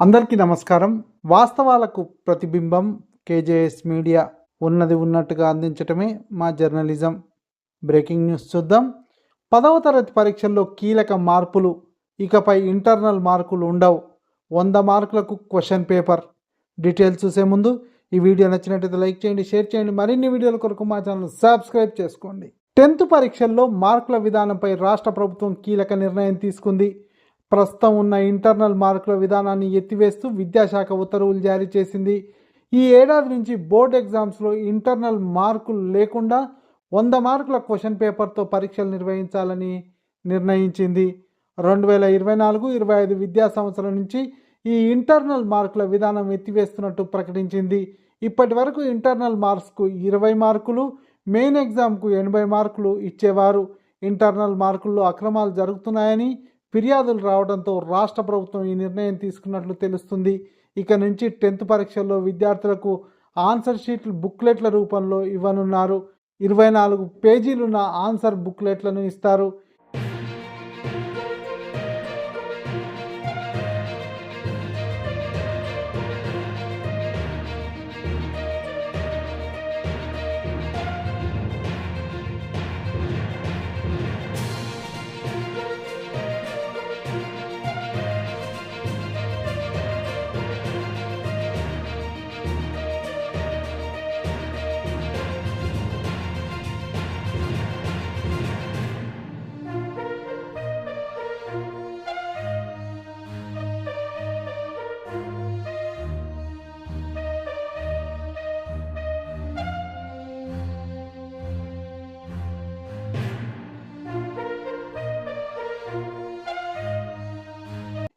అందరికీ నమస్కారం. వాస్తవాలకు ప్రతిబింబం కేజేఎస్ మీడియా ఉన్నది ఉన్నట్టుగా అందించటమే మా జర్నలిజం. బ్రేకింగ్ న్యూస్ చూద్దాం. పదవ తరగతి పరీక్షల్లో కీలక మార్పులు. ఇకపై ఇంటర్నల్ మార్కులు ఉండవు. వంద మార్కులకు క్వశ్చన్ పేపర్. డీటెయిల్స్ చూసే ముందు ఈ వీడియో నచ్చినట్లయితే లైక్ చేయండి షేర్ చేయండి. మరిన్ని వీడియోల కొరకు మా ఛానల్ సబ్స్క్రైబ్ చేసుకోండి. టెన్త్ పరీక్షల్లో మార్కుల విధానంపై రాష్ట్ర ప్రభుత్వం కీలక నిర్ణయం తీసుకుంది. ప్రస్తుతం ఉన్న ఇంటర్నల్ మార్కుల విధానాన్ని ఎత్తివేస్తూ విద్యాశాఖ ఉత్తర్వులు జారీ చేసింది. ఈ ఏడాది నుంచి బోర్డ్ ఎగ్జామ్స్లో ఇంటర్నల్ మార్కులు లేకుండా వంద మార్కుల క్వశ్చన్ పేపర్తో పరీక్షలు నిర్వహించాలని నిర్ణయించింది. రెండు వేల ఇరవై నాలుగు ఇరవై ఐదు విద్యా సంవత్సరం నుంచి ఈ ఇంటర్నల్ మార్కుల విధానం ఎత్తివేస్తున్నట్టు ప్రకటించింది. ఇప్పటి వరకు ఇంటర్నల్ మార్క్స్కు ఇరవై మార్కులు మెయిన్ ఎగ్జామ్కు ఎనభై మార్కులు ఇచ్చేవారు. ఇంటర్నల్ మార్కుల్లో అక్రమాలు జరుగుతున్నాయని ఫిర్యాదులు రావడంతో రాష్ట్ర ప్రభుత్వం ఈ నిర్ణయం తీసుకున్నట్లు తెలుస్తుంది. ఇక నుంచి టెన్త్ పరీక్షల్లో విద్యార్థులకు ఆన్సర్ షీట్లు బుక్లెట్ల రూపంలో ఇవ్వనున్నారు. ఇరవై నాలుగు పేజీలున్న ఆన్సర్ బుక్లెట్లను ఇస్తారు.